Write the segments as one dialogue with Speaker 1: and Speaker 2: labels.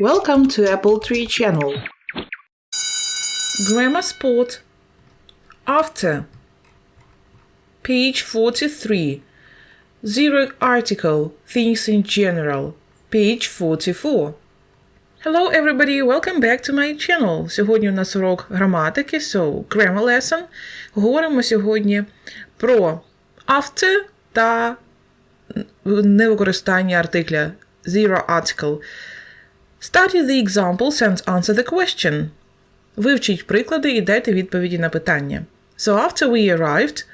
Speaker 1: Welcome to Apple Tree Channel.
Speaker 2: Grammar Sport. After. Page 43. Zero article. Things in general. Page 44. Hello everybody, welcome back to my channel. Сьогодні у нас урок граматики, so grammar lesson. Говоримо сьогодні про after та невикористання артикля zero article. Study the examples and answer the question. Вивчіть приклади і дайте відповіді на питання. So after we arrived,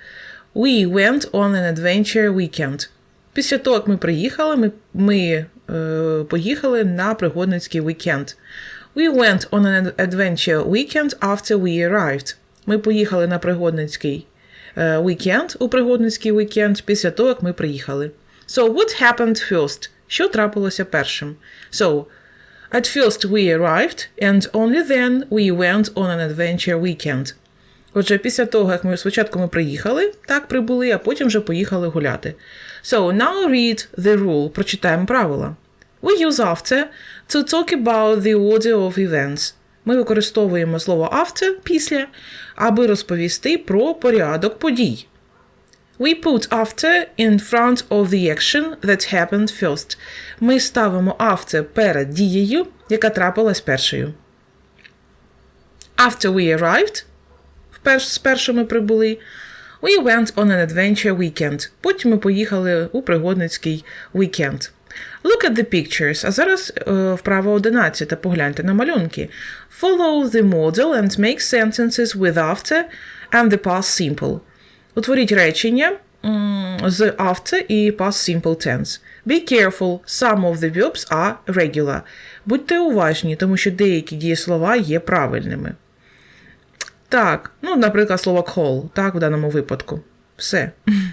Speaker 2: we went on an adventure weekend. Після того, як ми приїхали, ми, ми е, поїхали на пригодницький вікенд. We went on an adventure weekend after we arrived. Ми поїхали на пригодницький е, вікенд, у пригодницький вікенд після того, як ми приїхали. So what happened first? Що трапилося першим? So, At first we arrived, and only then we went on an adventure weekend. Отже, після того, як ми спочатку ми приїхали, так прибули, а потім вже поїхали гуляти. So, now read the rule. Прочитаємо правила. We use after to talk about the order of events. Ми використовуємо слово after після, аби розповісти про порядок подій. We put after in front of the action that happened first. Ми ставимо after перед дією, яка трапилась першою. After we arrived, вперш, спершу ми прибули, we went on an adventure weekend. Потім ми поїхали у пригодницький weekend. Look at the pictures. А зараз е, вправа 11. Погляньте на малюнки. Follow the model and make sentences with after and the past simple. Утворіть речення з after і past simple tense. Be careful, some of the verbs are regular. Будьте уважні, тому що деякі дієслова є правильними. Так, ну, наприклад, слово call, так, в даному випадку. Все.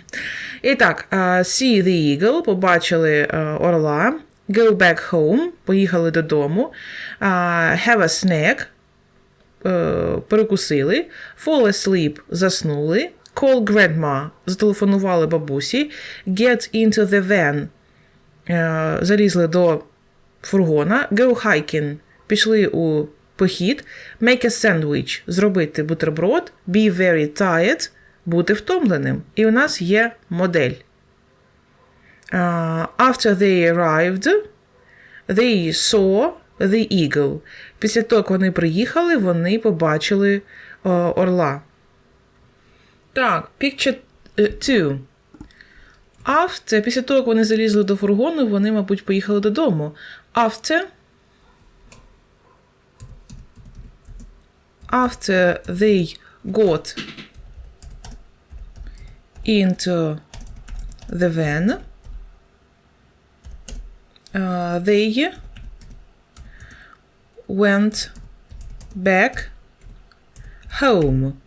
Speaker 2: І так, see the eagle, побачили uh, орла. Go back home, поїхали додому. Have a snack, uh, перекусили. Fall asleep, заснули. Call grandma, зателефонували бабусі. Get into the van, uh, залізли до фургона. Go hiking, пішли у похід. Make a sandwich, зробити бутерброд. Be very tired, бути втомленим. І у нас є модель. Uh, after they arrived, they saw the eagle. Після того, як вони приїхали, вони побачили uh, орла. Так, picture 2. After, після того, як вони залізли до фургону, вони, мабуть, поїхали додому. After after they got into the van, uh, they went back home.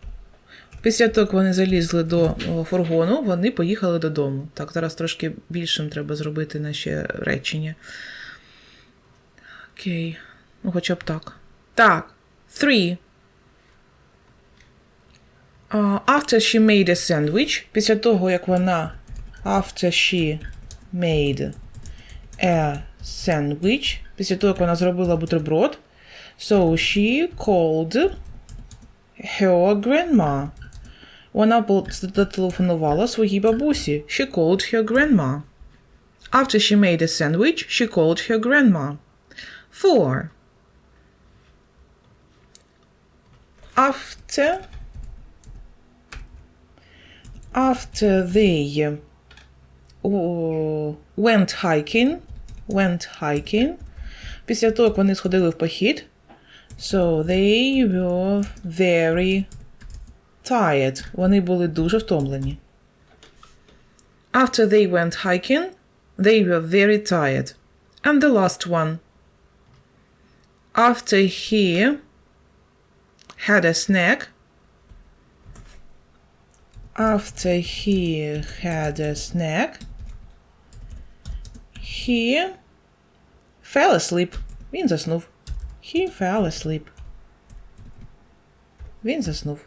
Speaker 2: Після того, як вони залізли до фургону, вони поїхали додому. Так, зараз трошки більшим треба зробити наші речення. Окей. Ну, хоча б так. Так. Three. Uh, after she made a sandwich, після того, як вона after she made a sandwich, після того, як вона зробила бутерброд, so she called her grandma. Вона зателефонувала своїй бабусі. She called her grandma. After she made a sandwich, she called her grandma. Four. After after they uh, went hiking, went hiking, після того, як вони сходили в похід, so they were very tired. Вони були дуже втомлені. After they went hiking, they were very tired. And the last one. After he had a snack, after he had a snack, he fell asleep. Він заснув. He fell asleep. Він заснув.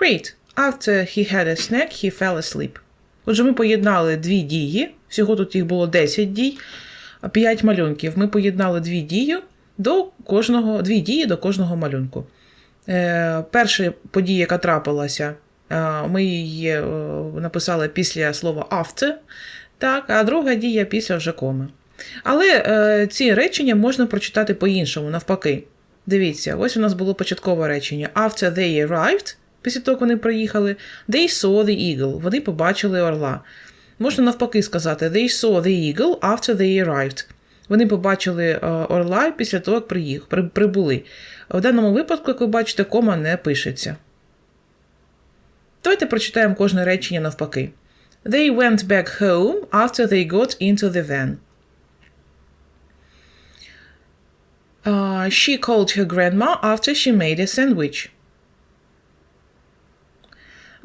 Speaker 2: Great. After he had a snack, he fell asleep. Отже, ми поєднали дві дії. Всього тут їх було 10 дій. 5 малюнків. Ми поєднали дві дії до кожного, дві дії до кожного малюнку. Е, перша подія, яка трапилася, е, ми її е, написали після слова after, так, а друга дія після вже коми. Але е, ці речення можна прочитати по-іншому, навпаки. Дивіться, ось у нас було початкове речення. After they arrived, після того, як вони приїхали, they saw the eagle. Вони побачили орла. Можна навпаки сказати, they saw the eagle after they arrived. Вони побачили е, орла після того, як приїх, при, прибули. В даному випадку, як ви бачите, кома не пишеться. Давайте прочитаємо кожне речення навпаки. They went back home after they got into the van. Uh, she called her grandma after she made a sandwich.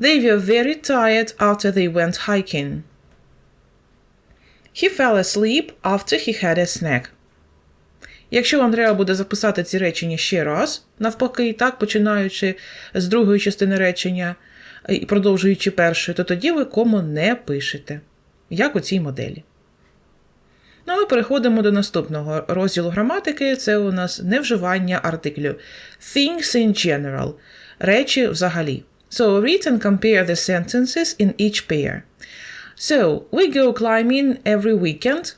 Speaker 2: They were very tired after they went hiking. He fell asleep after he had a snack. Якщо вам треба буде записати ці речення ще раз, навпаки, так, починаючи з другої частини речення і продовжуючи першою, то тоді ви кому не пишете, як у цій моделі. Ну, ми переходимо до наступного розділу граматики. Це у нас невживання артиклів. Things in general. Речі взагалі. So read and compare the sentences in each pair. So, we go climbing every weekend.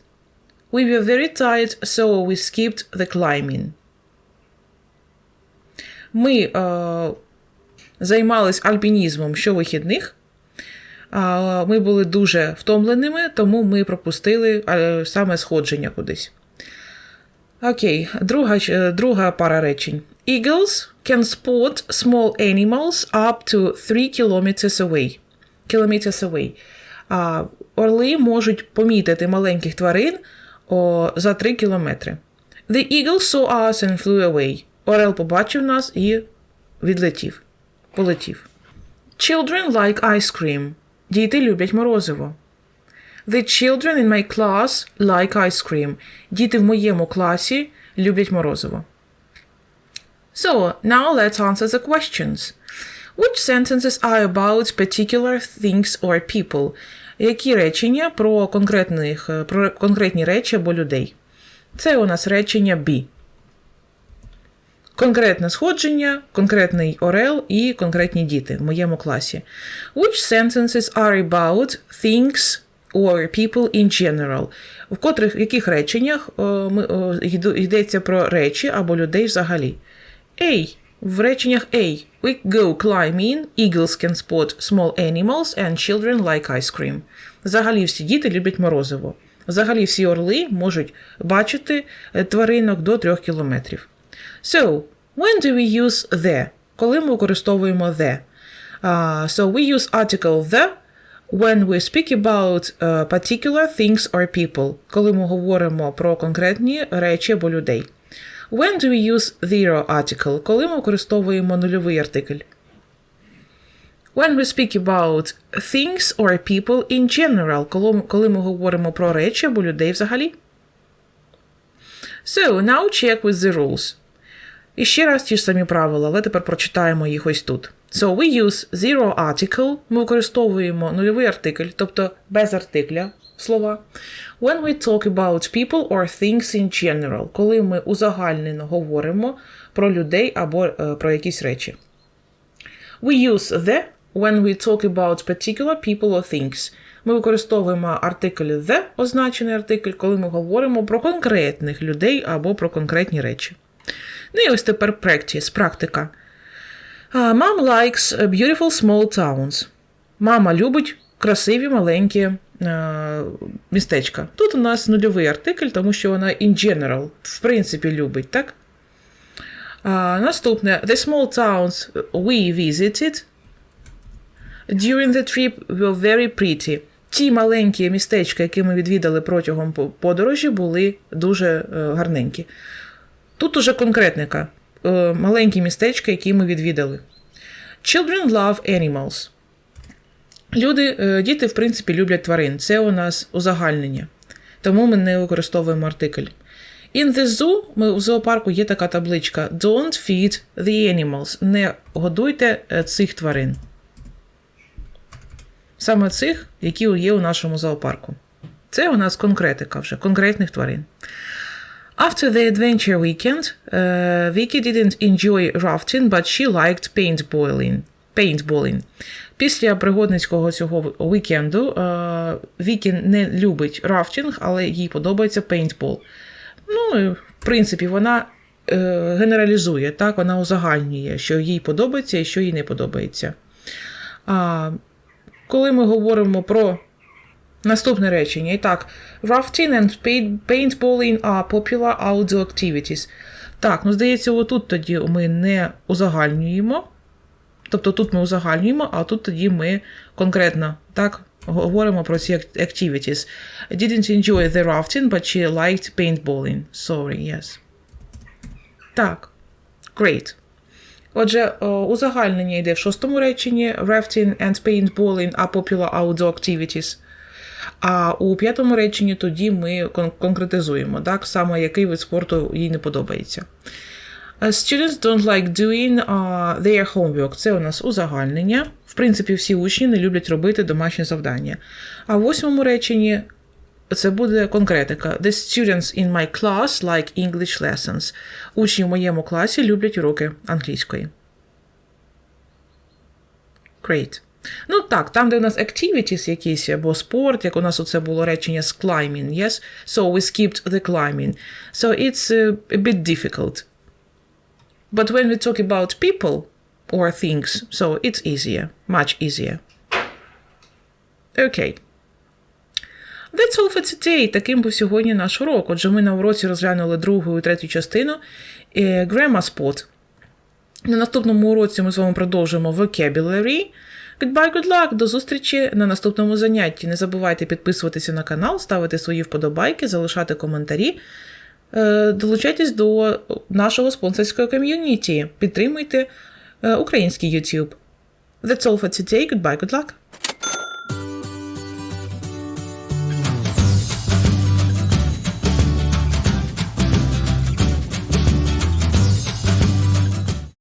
Speaker 2: We were very tired, so we skipped the climbing. Ми е, займались альпінізмом щовихідних. А, Ми були дуже втомленими, тому ми пропустили е, саме сходження кудись. Окей, друга, е, друга пара речень. Eagles can spot small animals up to 3 kilometers away. Kilometers away. А, орли можуть помітити маленьких тварин о, за 3 кілометри. The eagle saw us and flew away. Орел побачив нас і відлетів. Полетів. Children like ice cream. Діти люблять морозиво. The children in my class like ice cream. Діти в моєму класі люблять морозиво. So, now let's answer the questions. Which sentences are about particular things or people? Які речення про, конкретних, про конкретні речі або людей? Це у нас речення be. Конкретне сходження, конкретний орел і конкретні діти в моєму класі. Which sentences are about things or people in general? В котрих в яких реченнях о, ми, о, йдеться про речі або людей взагалі? A. В реченнях A. We go climbing, eagles can spot small animals and children like ice cream. Взагалі всі діти люблять морозиво. Взагалі всі орли можуть бачити е, тваринок до 3 кілометрів. So, when do we use the? Коли ми використовуємо the? Uh, so we use article the when we speak about uh, particular things or people. Коли ми говоримо про конкретні речі або людей. When do we use zero article? Коли ми використовуємо нульовий артикль. When we speak about things or people in general, коли, ми говоримо про речі або людей взагалі. So, now check with the rules. І ще раз ті ж самі правила, але тепер прочитаємо їх ось тут. So we use zero article, ми використовуємо нульовий артикль, тобто без артикля слова. When we talk about people or things in general, коли ми узагальнено говоримо про людей або е, про якісь речі. We use the when we talk about particular people or things. Ми використовуємо артикль the, означений артикль, коли ми говоримо про конкретних людей або про конкретні речі. Ну і ось тепер practice, практика. Mom likes beautiful small towns. Мама любить красиві маленькі містечка. Тут у нас нульовий артикль, тому що вона in general, в принципі, любить, так? Наступне. The small towns we visited during the trip were very pretty. Ті маленькі містечка, які ми відвідали протягом подорожі, були дуже е, гарненькі. Тут уже конкретника. Е, маленькі містечка, які ми відвідали. Children love animals. Люди, е, діти, в принципі, люблять тварин. Це у нас узагальнення. Тому ми не використовуємо артикль. In the zoo, ми в зоопарку є така табличка: Don't feed the animals. Не годуйте е, цих тварин. Саме цих, які є у нашому зоопарку. Це у нас конкретика вже, конкретних тварин. After the adventure weekend, uh, Vicky didn't enjoy rafting, but she liked paintballing. Paintballing. Після пригодницького цього вікенду uh, Вікі не любить рафтинг, але їй подобається пейнтбол. Ну, в принципі, вона е, генералізує, так, вона узагальнює, що їй подобається і що їй не подобається. А, коли ми говоримо про наступне речення, і так, rafting and paint- paintballing are popular outdoor activities. Так, ну здається, отут тоді ми не узагальнюємо. Тобто тут ми узагальнюємо, а тут тоді ми конкретно так говоримо про ці ac- activities. Didn't enjoy the rafting, but she liked paintballing. Sorry, yes. Так. Great. Отже, узагальнення йде в шостому реченні. Rafting and paintballing are popular outdoor activities. А у п'ятому реченні тоді ми кон- конкретизуємо, так, саме який вид спорту їй не подобається. Uh, Students don't like doing uh, their homework. Це у нас узагальнення. В принципі, всі учні не люблять робити домашні завдання. А в восьмому реченні це буде конкретика. The students in my class like English lessons. Учні в моєму класі люблять уроки англійської. Great. Ну так, там, де у нас activities якісь або спорт, як у нас оце було речення з climbing, yes? So we skipped the climbing. So it's uh, a bit difficult. But when we talk about people or things, so it's easier, much easier. Okay. That's all for today. Таким був сьогодні наш урок. Отже, ми на уроці розглянули другу і третю частину е, Grammar Spot. На наступному уроці ми з вами продовжимо vocabulary. Goodbye, good luck! До зустрічі на наступному занятті. Не забувайте підписуватися на канал, ставити свої вподобайки, залишати коментарі. Е, Долучайтесь до нашого спонсорського ком'юніті. Підтримуйте е, український YouTube. That's all for today. Goodbye, good luck!